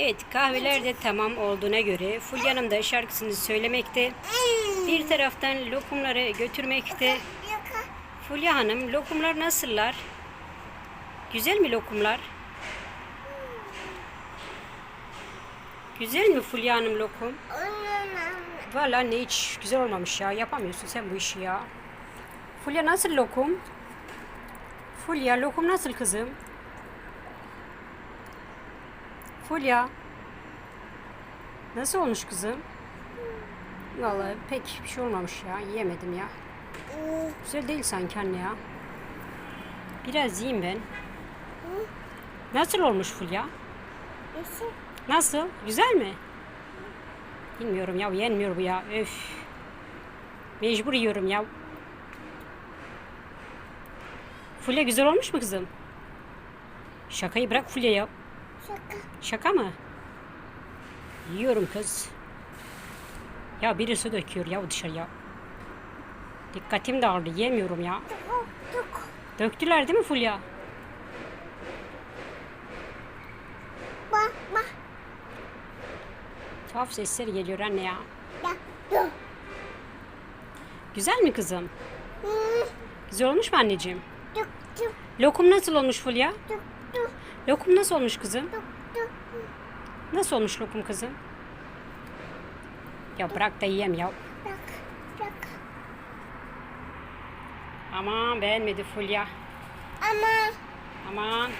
Evet kahveler de tamam olduğuna göre Fulya Hanım da şarkısını söylemekte. Bir taraftan lokumları götürmekte. Fulya Hanım lokumlar nasıllar? Güzel mi lokumlar? Güzel mi Fulya Hanım lokum? Valla ne hiç güzel olmamış ya. Yapamıyorsun sen bu işi ya. Fulya nasıl lokum? Fulya lokum nasıl kızım? Fulya. Nasıl olmuş kızım? Vallahi pek bir şey olmamış ya. Yiyemedim ya. Güzel değil sanki anne ya. Biraz yiyeyim ben. Nasıl olmuş Fulya? Nasıl? Nasıl? Güzel mi? Bilmiyorum ya yenmiyor bu ya. Öf. Mecbur yiyorum ya. Fulya güzel olmuş mu kızım? Şakayı bırak Fulya ya. Şaka. Şaka mı? Yiyorum kız. Ya biri su döküyor ya dışarıya. Dikkatim dağıldı. Yemiyorum ya. Döktüler değil mi Fulya? Bak bak. Tuhaf sesler geliyor anne ya. Güzel mi kızım? Güzel olmuş mu anneciğim? Lokum nasıl olmuş Fulya? Lokum nasıl olmuş kızım? Nasıl olmuş lokum kızım? Ya bırak da yiyem ya. Bak bak. Aman beğenmedi Fulya. Ama Aman.